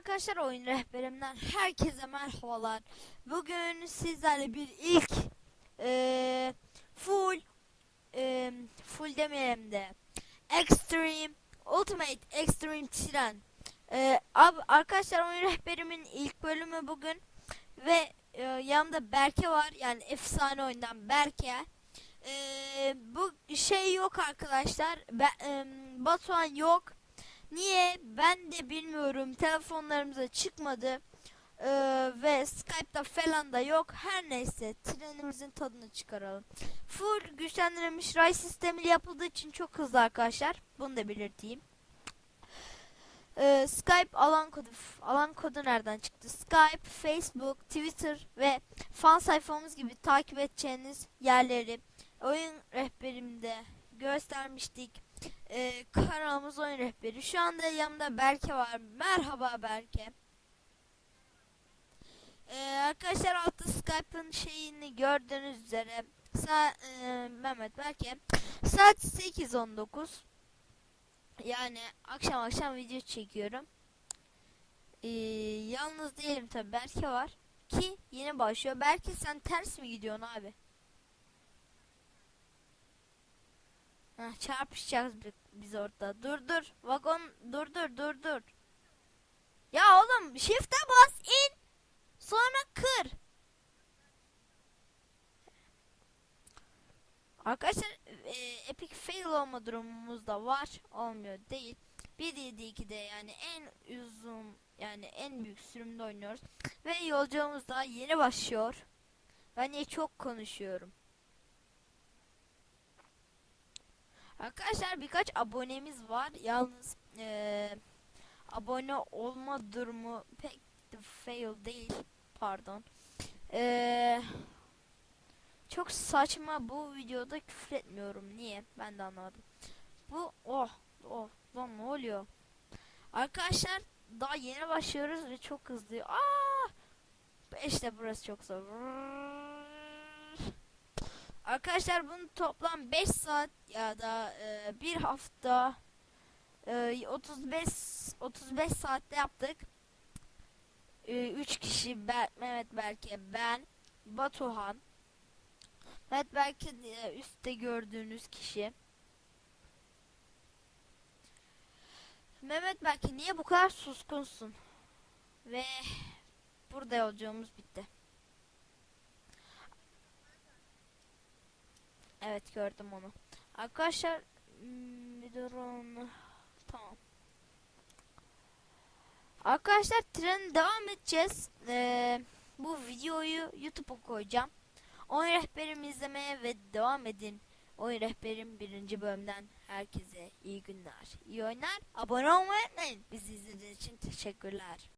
Arkadaşlar oyun rehberimden herkese merhabalar. Bugün sizlerle bir ilk eee, full eee, full demeyelim de extreme ultimate extreme tren. Eee, ab- arkadaşlar oyun rehberimin ilk bölümü bugün ve eee, yanımda Berke var yani efsane oyundan Berke. Eee, bu şey yok arkadaşlar. Be- em, Batuhan yok. Niye? Ben de bilmiyorum. Telefonlarımıza çıkmadı. Ee, ve Skype'da falan da yok. Her neyse trenimizin tadını çıkaralım. Full güçlendirilmiş ray sistemiyle yapıldığı için çok hızlı arkadaşlar. Bunu da belirteyim. Ee, Skype alan kodu. Alan kodu nereden çıktı? Skype, Facebook, Twitter ve fan sayfamız gibi takip edeceğiniz yerleri oyun rehberimde göstermiştik. Ee, kanalımız oyun rehberi. Şu anda yanımda Berke var. Merhaba Berke. Ee, arkadaşlar altta Skype'ın şeyini gördüğünüz üzere Sa e, Mehmet Berke saat 8.19 yani akşam akşam video çekiyorum. Ee, yalnız değilim tabi Berke var ki yeni başlıyor. Berke sen ters mi gidiyorsun abi? Çarpışacağız bi- biz orada. Dur dur. Vagon dur dur dur dur. Ya oğlum shift'e bas in. Sonra kır. Arkadaşlar e, epic fail olma durumumuz da var. Olmuyor değil. 1.7.2'de yani en uzun yani en büyük sürümde oynuyoruz. Ve yolculuğumuz daha yeni başlıyor. Ben niye çok konuşuyorum. Arkadaşlar birkaç abonemiz var. Yalnız eee, abone olma durumu pek fail değil. Pardon. Eee, çok saçma bu videoda küfür etmiyorum. Niye? Ben de anlamadım. Bu oh oh lan ne oluyor? Arkadaşlar daha yeni başlıyoruz ve çok hızlı. Aa! İşte burası çok zor. Arkadaşlar bunu toplam 5 saat ya da e, bir hafta e, 35 35 saatte yaptık. 3 kişi Ber- Mehmet Berke, ben, Batuhan. Mehmet Berke e, üstte gördüğünüz kişi. Mehmet Berke niye bu kadar suskunsun? Ve burada yolculuğumuz bitti. Evet gördüm onu. Arkadaşlar hmm, bir durun. Tamam. Arkadaşlar tren devam edeceğiz. Ee, bu videoyu YouTube'a koyacağım. Oyun rehberimi izlemeye ve devam edin. Oyun rehberim birinci bölümden herkese iyi günler. İyi oyunlar. Abone olmayı unutmayın. Bizi izlediğiniz için teşekkürler.